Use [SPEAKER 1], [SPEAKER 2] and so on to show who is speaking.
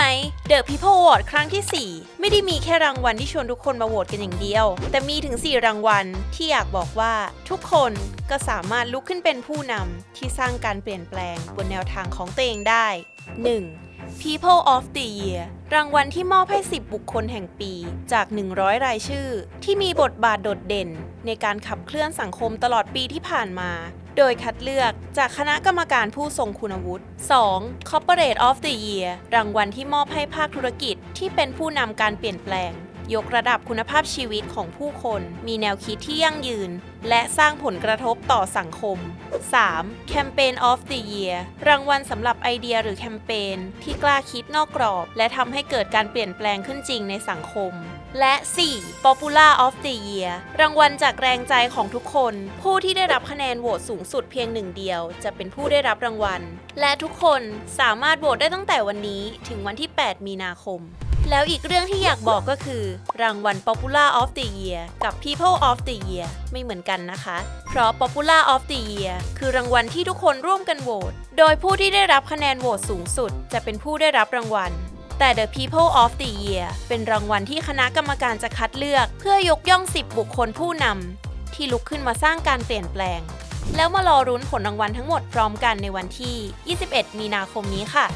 [SPEAKER 1] ไหม The People Award ครั้งที่ 4 ไม่ได้มีแค่รางวัลที่ชวนทุกคนมาโหวตกันอย่างเดียว แต่มีถึง 4 รางวัลที่อยากบอกว่าทุกคนก็สามารถลุกขึ้นเป็นผู้นำที่สร้างการเปลี่ยนแปลงบนแนวทางของตัวเองได้ 1. People of the Year รางวัลที่มอบให้ 10 บุคคลแห่งปีจาก 100 รายชื่อ ที่มีบทบาทโดดเด่น ในการขับเคลื่อนสังคมตลอดปีที่ผ่านมา โดยคัดเลือกจากคณะกรรมการผู้ทรงคุณวุฒิ 2. Corporate of the Year รางวัลที่มอบให้ภาคธุรกิจที่เป็นผู้นำการเปลี่ยนแปลง ยกระดับคุณภาพชีวิตของผู้คน มีแนวคิดที่ยั่งยืน และสร้างผลกระทบต่อสังคม 3. Campaign of the Year รางวัลสำหรับไอเดียหรือแคมเปญที่กล้าคิดนอกกรอบ และทำให้เกิดการเปลี่ยนแปลงขึ้นจริงในสังคม และ 4. Popular of the Year รางวัลจากแรงใจของทุกคน ผู้ที่ได้รับคะแนนโหวตสูงสุดเพียงหนึ่งเดียว จะเป็นผู้ได้รับรางวัล และทุกคนสามารถโหวตได้ตั้งแต่วันนี้ถึงวันที่ 8 มีนาคม แล้วอีกเรื่องที่อยากบอกก็คือ รางวัล Popular of the Year กับ People of the Year ไม่เหมือนกันนะคะ เพราะ Popular of the Year คือรางวัลที่ทุกคนร่วมกันโหวต โดยผู้ที่ได้รับคะแนนโหวตสูงสุด จะเป็นผู้ได้รับรางวัล แต่ The People of the Year เป็นรางวัลที่คณะกรรมการจะคัดเลือก เพื่อยกย่อง 10 บุคคลผู้นำที่ลุกขึ้นมาสร้างการเปลี่ยนแปลง แล้วมารอรุ้นผลรางวัลทั้งหมดพร้อมกันในวันที่ 21 มีนาคมนี้ค่ะ